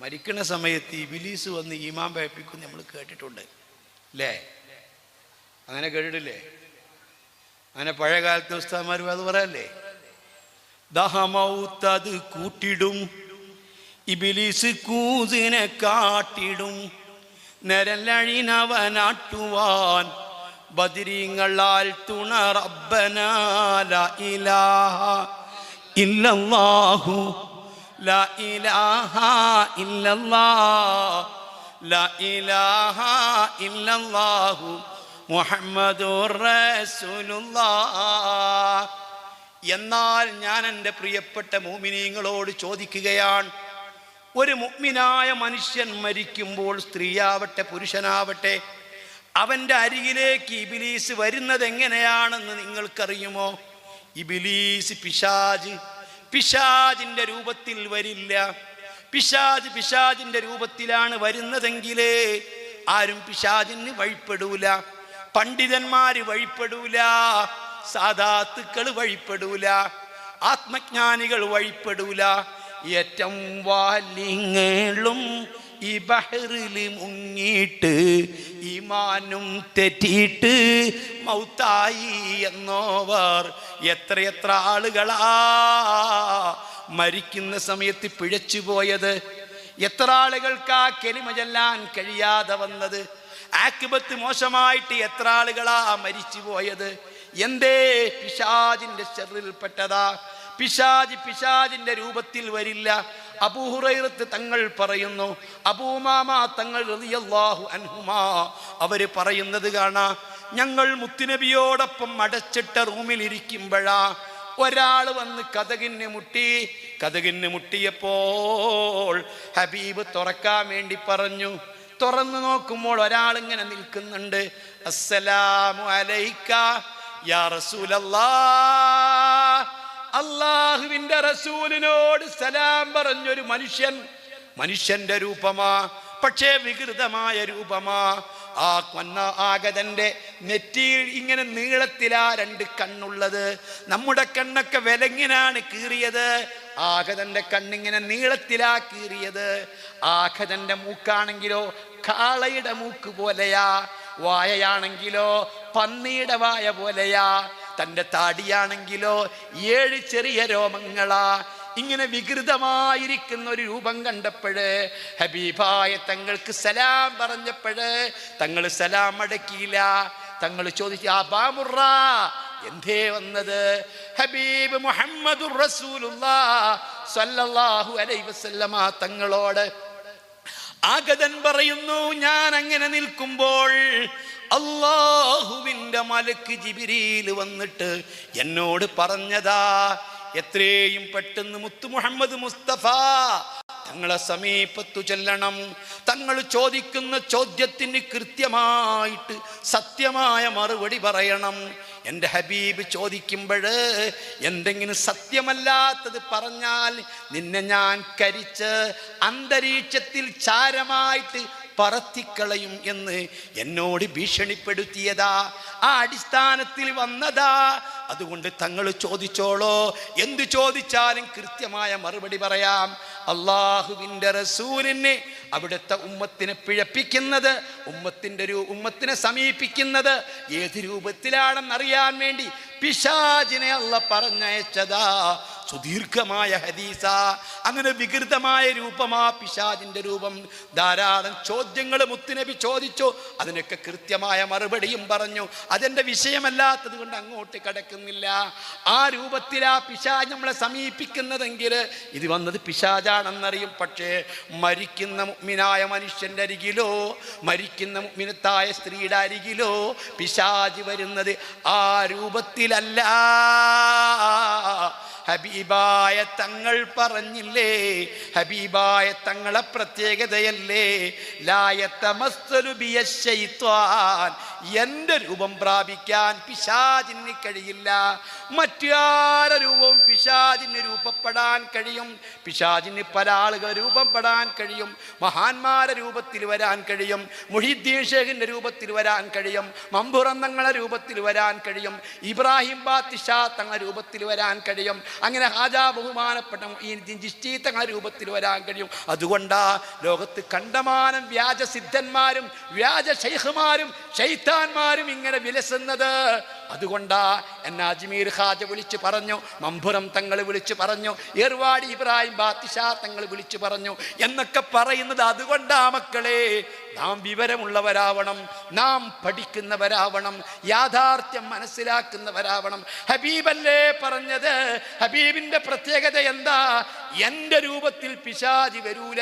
മരിക്കുന്ന സമയത്ത് ഈ ബിലീസ് വന്ന് ഈമാൻ പേപ്പിക്കും നമ്മൾ കേട്ടിട്ടുണ്ട്. അല്ലേ അങ്ങനെ കേട്ടിട്ടില്ലേ? അങ്ങനെ പഴയ കാലത്തെ ഉസ്താന്മാർ അത് പറയല്ലേ? ദഹമൗത്തത് കൂട്ടിടും ഇബിലീസ് കൂതിനെ കാട്ടിടും നരലഴിനവനാട്ടുവാൻ ബദിരിങ്ങളാൽ തുണ റബ്ബനാല ഇലാഹ ഇല്ലല്ലാഹു ലാ ഇലാഹ ഇല്ലല്ലാഹ്. ലാ ഇലാഹ ഇല്ലല്ലാഹു الله മുഹമ്മദ് എന്നാൽ ഞാൻ എന്റെ പ്രിയപ്പെട്ട മോമിനീങ്ങളോട് ചോദിക്കുകയാണ് ഒരു മുഗ്മിനായ മനുഷ്യൻ മരിക്കുമ്പോൾ സ്ത്രീയാവട്ടെ പുരുഷനാവട്ടെ അവന്റെ അരികിലേക്ക് ഇബിലീസ് വരുന്നത് എങ്ങനെയാണെന്ന് നിങ്ങൾക്കറിയുമോ? ഇബിലീസ് പിശാജ് പിശാജിന്റെ രൂപത്തിൽ വരില്ല. പിശാജ് പിശാജിന്റെ രൂപത്തിലാണ് വരുന്നതെങ്കിലേ ആരും പിശാജിന് വഴിപ്പെടൂല. പണ്ഡിതന്മാര് വഴിപ്പെടൂല. സാധാത്തുക്കൾ വഴിപ്പെടൂല. ആത്മജ്ഞാനികൾ വഴിപ്പെടൂല. ഏറ്റവും വാലിങ്ങളും ഈ ബഹറിൽ മുങ്ങിയിട്ട് ഈമാനും തെറ്റിയിട്ട് മൗത്തായി എന്നോവർ എത്രയെത്ര ആളുകളാ മരിക്കുന്ന സമയത്ത് പിഴച്ചു പോയത്? എത്ര ആളുകൾക്കാ കെലിമ ചെല്ലാൻ കഴിയാതെ വന്നത്? ആക്കിബത്ത് മോശമായിട്ട് എത്ര ആളുകളാ മരിച്ചു പോയത്? എന്തേ പിശാജിന്റെ ചെറിൽപ്പെട്ടതാ പിശാജ് പിശാജിന്റെ രൂപത്തിൽ വരില്ല. അബൂഹുറൈറത്ത് തങ്ങൾ പറയുന്നു അബൂമാമ തങ്ങൾ റളിയല്ലാഹു അൻഹുമാ അവർ പറയുന്നത് കാണാ ഞങ്ങൾ മുത്തുനബിയോടൊപ്പം അടച്ചിട്ട റൂമിൽ ഇരിക്കുമ്പോഴാ ഒരാൾ വന്ന് കഥകിന് മുട്ടി കഥകിന് മുട്ടിയപ്പോൾ ഹബീബ് തുറക്കാൻ വേണ്ടി പറഞ്ഞു തുറന്നു നോക്കുമ്പോൾ ഒരാൾ ഇങ്ങനെ നിൽക്കുന്നുണ്ട് അസ്സലാമു അലൈക്ക യാ റസൂലല്ലാ അള്ളാഹുവിന്റെ റസൂലിനോട് സലാം പറഞ്ഞൊരു മനുഷ്യൻ മനുഷ്യന്റെ രൂപമാ പക്ഷേ വികൃതമായ രൂപമാ. ആ കൊന്ന ആഗതന്റെ നെറ്റിയിൽ ഇങ്ങനെ നീളത്തിലാ രണ്ട് കണ്ണുള്ളത്. നമ്മുടെ കണ്ണൊക്കെ വിലങ്ങിനാണ് കീറിയത്. ആഗതന്റെ കണ്ണിങ്ങനെ നീളത്തിലാ കീറിയത്. ആഗതന്റെ മൂക്കാണെങ്കിലോ കാളയുടെ മൂക്ക് പോലെയാ വായയാണെങ്കിലോ പന്നിയുടെ വായ പോലെയാ. തന്റെ താടിയാണെങ്കിലോ ഏഴ് ചെറിയ രോമങ്ങളാ. ഇങ്ങനെ വികൃതമായിരിക്കുന്ന ഒരു രൂപം കണ്ടപ്പോഴ് ഹബീബായ തങ്ങൾക്ക് സലാം പറഞ്ഞപ്പോഴ് തങ്ങൾ സലാം അടക്കിയില്ല. തങ്ങൾ ചോദിച്ചു ആ ബാമുറ എന്തേ വന്നത്? ഹബീബ് മുഹമ്മദുർ റസൂലുള്ള സല്ലല്ലാഹു അലൈഹി വസല്ലമ തങ്ങളോട് ആഗതൻ പറയുന്നു ഞാൻ അങ്ങനെ നിൽക്കുമ്പോൾ അള്ളാഹുവിന്റെ മലക്ക് ജിബിരിയിൽ വന്നിട്ട് എന്നോട് പറഞ്ഞതാ എത്രയും പെട്ടെന്ന് മുത്തു മുഹമ്മദ് മുസ്തഫ തങ്ങളെ സമീപത്തു ചെല്ലണം. തങ്ങൾ ചോദിക്കുന്ന ചോദ്യത്തിന് കൃത്യമായിട്ട് സത്യമായ മറുപടി പറയണം. എന്റെ ഹബീബ് ചോദിക്കുമ്പോൾ എന്തെങ്കിലും സത്യമല്ലാത്തത് പറഞ്ഞാൽ നിന്നെ ഞാൻ കരിച്ച് അന്തരീക്ഷത്തിൽ ചാരമായിട്ട് പറത്തിക്കളയും എന്ന് എന്നോട് ഭീഷണിപ്പെടുത്തിയതാ. ആ അടിസ്ഥാനത്തിൽ വന്നതാ. അതുകൊണ്ട് തങ്ങൾ ചോദിച്ചോളോ. എന്ത് ചോദിച്ചാലും കൃത്യമായ മറുപടി പറയാം. അള്ളാഹുവിന്റെ റസൂലിനെ അവിടുത്തെ ഉമ്മത്തിനെ പിഴപ്പിക്കുന്നത് ഉമ്മത്തിന്റെ ഒരു ഉമ്മത്തിനെ സമീപിക്കുന്നത് ഏത് രൂപത്തിലാണെന്നറിയാൻ വേണ്ടി പിശാജിനെ അള്ള പറഞ്ഞയച്ചതാ. സുദീർഘമായ ഹദീസ അങ്ങനെ വികൃതമായ രൂപമാ പിശാജിന്റെ രൂപം. ധാരാളം ചോദ്യങ്ങൾ മുത്തുനബി ചോദിച്ചു. അതിനൊക്കെ കൃത്യമായ മറുപടിയും പറഞ്ഞു. അതെന്റെ വിഷയമല്ലാത്തത് കൊണ്ട് അങ്ങോട്ട് കിടക്കുന്നില്ല. ആ രൂപത്തിലാ പിശാജ് നമ്മളെ സമീപിക്കുന്നതെങ്കിൽ ഇത് വന്നത് പിശാജാണെന്നറിയും. പക്ഷേ മരിക്കുന്ന മുഗ്മിനായ മനുഷ്യന്റെ അരികിലോ മരിക്കുന്ന മുഗ്മിനത്തായ സ്ത്രീയുടെ അരികിലോ പിശാജ് വരുന്നത് ആ രൂപത്തിലല്ല. ഹബീബായ തങ്ങൾ പറഞ്ഞില്ലേ? ഹബീബായ തങ്ങളെ പ്രത്യേകതയല്ലേ? ലായത്തമസ്സലു ബിയ ശൈത്വാൻ എന്റെ രൂപം പ്രാപിക്കാൻ പിശാചിന് കഴിയില്ല. മറ്റാര രൂപവും പിശാചിന് രൂപപ്പെടാൻ കഴിയും? പിശാചിന് പല ആളുകൾ രൂപപ്പെടാൻ കഴിയും. മഹാന്മാരെ രൂപത്തിൽ വരാൻ കഴിയും. മുഹിദ്ദീൻ ഷേഖിന്റെ രൂപത്തിൽ വരാൻ കഴിയും. മമ്പുറന്നങ്ങളെ രൂപത്തിൽ വരാൻ കഴിയും. ഇബ്രാഹിം ബാത്തിഷാ തങ്ങളെ രൂപത്തിൽ വരാൻ കഴിയും. അങ്ങനെ ഹാജാ ബഹുമാനപ്പെട്ട ഈ തങ്ങളെ രൂപത്തിൽ വരാൻ കഴിയും. അതുകൊണ്ടാ ലോകത്ത് കണ്ടമാനം വ്യാജ സിദ്ധന്മാരും വ്യാജ ശൈഖുമാരും ശൈത്താന്മാരും ഇങ്ങനെ വിലസുന്നത്. അതുകൊണ്ടാ എന്നെ അജ്മീർ ഹാജ വിളിച്ചു പറഞ്ഞു മമ്പുറം തങ്ങൾ വിളിച്ചു പറഞ്ഞു ഏർവാടി ഇബ്രാഹിം ബാത്തിഷാ തങ്ങൾ വിളിച്ചു പറഞ്ഞു എന്നൊക്കെ പറയുന്നത് അതുകൊണ്ടാ മക്കളെ. നാം വിവരമുള്ളവരാവണം നാം പഠിക്കുന്നവരാവണം യാഥാർത്ഥ്യം മനസ്സിലാക്കുന്നവരാവണം. ഹബീബല്ലേ പറഞ്ഞത്? ഹബീബിന്റെ പ്രത്യേകത എന്താ? എന്റെ രൂപത്തിൽ പിശാജി വരൂല.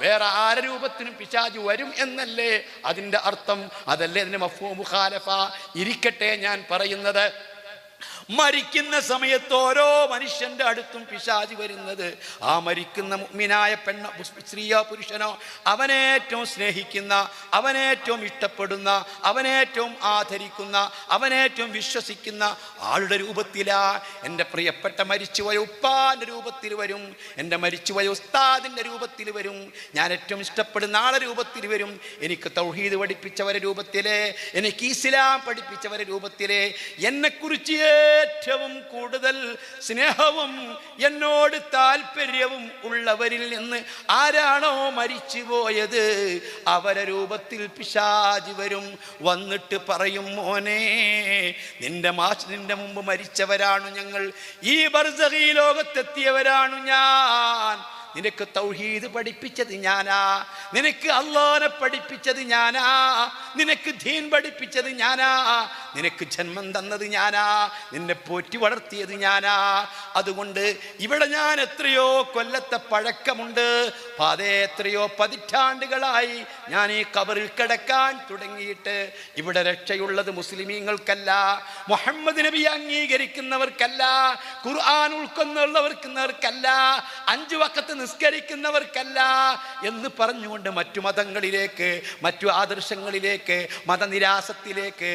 വേറെ ആരെ രൂപത്തിനും പിശാജി വരും എന്നല്ലേ അതിന്റെ അർത്ഥം? അതല്ലേ അതിന്റെ മഫൂ മുഖാലഫ? ഇരിക്കട്ടെ ഞാൻ പറയുന്നത്. മരിക്കുന്ന സമയത്ത് ഓരോ മനുഷ്യന്റെ അടുത്തും പിശാചി വരുന്നത്. ആ മരിക്കുന്ന മുഗ്മിനായ പെണ്ണ സ്ത്രീയോ പുരുഷനോ അവനേറ്റവും സ്നേഹിക്കുന്ന അവനേറ്റവും ഇഷ്ടപ്പെടുന്ന അവനേറ്റവും ആദരിക്കുന്ന അവനേറ്റവും വിശ്വസിക്കുന്ന ആളുടെ രൂപത്തിലാ എന്റെ പ്രിയപ്പെട്ട മരിച്ചുപോയ ഉപ്പാന്റെ രൂപത്തിൽ വരും. എന്റെ മരിച്ചുപോയ ഉസ്താദിന്റെ രൂപത്തിൽ വരും. ഞാൻ ഏറ്റവും ഇഷ്ടപ്പെടുന്ന ആളെ രൂപത്തിൽ വരും. എനിക്ക് തൗഹീദ് പഠിപ്പിച്ചവരെ രൂപത്തിലേ എനിക്ക് ഇസ്ലാം പഠിപ്പിച്ചവരെ രൂപത്തിലേ. എന്നെക്കുറിച്ച് ഏറ്റവും കൂടുതൽ സ്നേഹവും എന്നോട് താല്പര്യവും ഉള്ളവരിൽ നിന്ന് ആരാണോ മരിച്ചു പോയത് അവരെ രൂപത്തിൽ പിശാചി വരും. വന്നിട്ട് പറയും മോനെ നിന്റെ നിന്റെ മുമ്പ് മരിച്ചവരാണു ഞങ്ങൾ. ഈ ബർസഖി ലോകത്തെത്തിയവരാണു ഞാൻ. നിനക്ക് തൗഹീദ് പഠിപ്പിച്ചത് ഞാനാ. നിനക്ക് അള്ളാനെ പഠിപ്പിച്ചത് ഞാനാ. നിനക്ക് ധീൻ പഠിപ്പിച്ചത് ഞാനാ. നിനക്ക് ജന്മം തന്നത് ഞാനാ നിന്നെ പോറ്റി വളർത്തിയത് ഞാനാ. അതുകൊണ്ട് ഇവിടെ ഞാൻ എത്രയോ കൊല്ലത്തെ പഴക്കമുണ്ട്. പാതേ എത്രയോ പതിറ്റാണ്ടുകളായി ഞാൻ ഈ കബറിൽ കിടക്കാൻ തുടങ്ങിയിട്ട് ഇവിടെ രക്ഷയുള്ളത് മുസ്ലിമീങ്ങൾക്കല്ല മുഹമ്മദ് നബി അംഗീകരിക്കുന്നവർക്കല്ല ഖുർആൻ ഉൾക്കൊന്നുള്ളവർക്കുന്നവർക്കല്ല അഞ്ചു വക്കത്ത് നിസ്കരിക്കുന്നവർക്കല്ല എന്ന് പറഞ്ഞുകൊണ്ട് മറ്റു മതങ്ങളിലേക്ക് മറ്റു ആദർശങ്ങളിലേക്ക് മതനിരാസത്തിലേക്ക്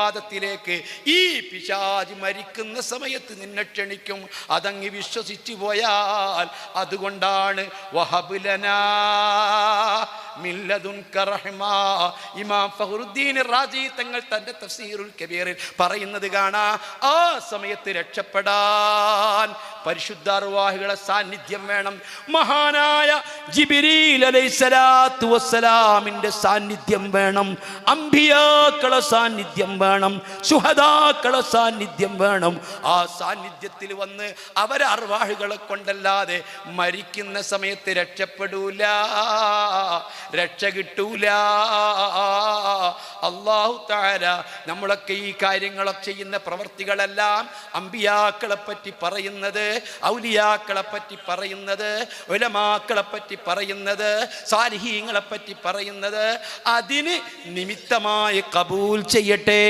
യുക്തിവാദത്തിലേക്ക് ഈ പിശാജ് മരിക്കുന്ന സമയത്ത് നിന്നെ ക്ഷണിക്കും അതങ്ങ് വിശ്വസിച്ചു പോയാൽ അതുകൊണ്ടാണ് വഹബുലനാ. ഇമാം ഫഹറുദ്ദീൻ റാജി തങ്ങൾ തന്റെ തഫ്സീറുൽ കബീറിൽ പറയുന്നത് കാണാ ആ സമയത്ത് രക്ഷപ്പെടാൻ പരിശുദ്ധ അർവാഹികളെ സാന്നിധ്യം വേണം. മഹാനായ ജിബിരീൽ അലൈഹിസ്സലാത്തു വസ്സലാമിന്റെ സാന്നിധ്യം വേണം. അംബിയാക്കളെ സാന്നിധ്യം വേണം. ശുഹദാക്കളെ സാന്നിധ്യം വേണം. ആ സാന്നിധ്യത്തിൽ വന്ന് അവരെ അർവാഹുകളെ കൊണ്ടല്ലാതെ മരിക്കുന്ന സമയത്ത് രക്ഷപ്പെടൂല. രക്ഷ കിട്ടൂല. അള്ളാഹു താര നമ്മളൊക്കെ ഈ കാര്യങ്ങളെ ചെയ്യുന്ന പ്രവർത്തികളെല്ലാം അമ്പിയാക്കളെ പറ്റി പറയുന്നത് ഔലിയാക്കളെ പറ്റി പറയുന്നത് ഒലമാക്കളെ പറ്റി പറയുന്നത് സാലിഹീങ്ങളെ പറ്റി പറയുന്നത്. അതിന് നിമിത്തമായി കബൂൽ ചെയ്യട്ടെ.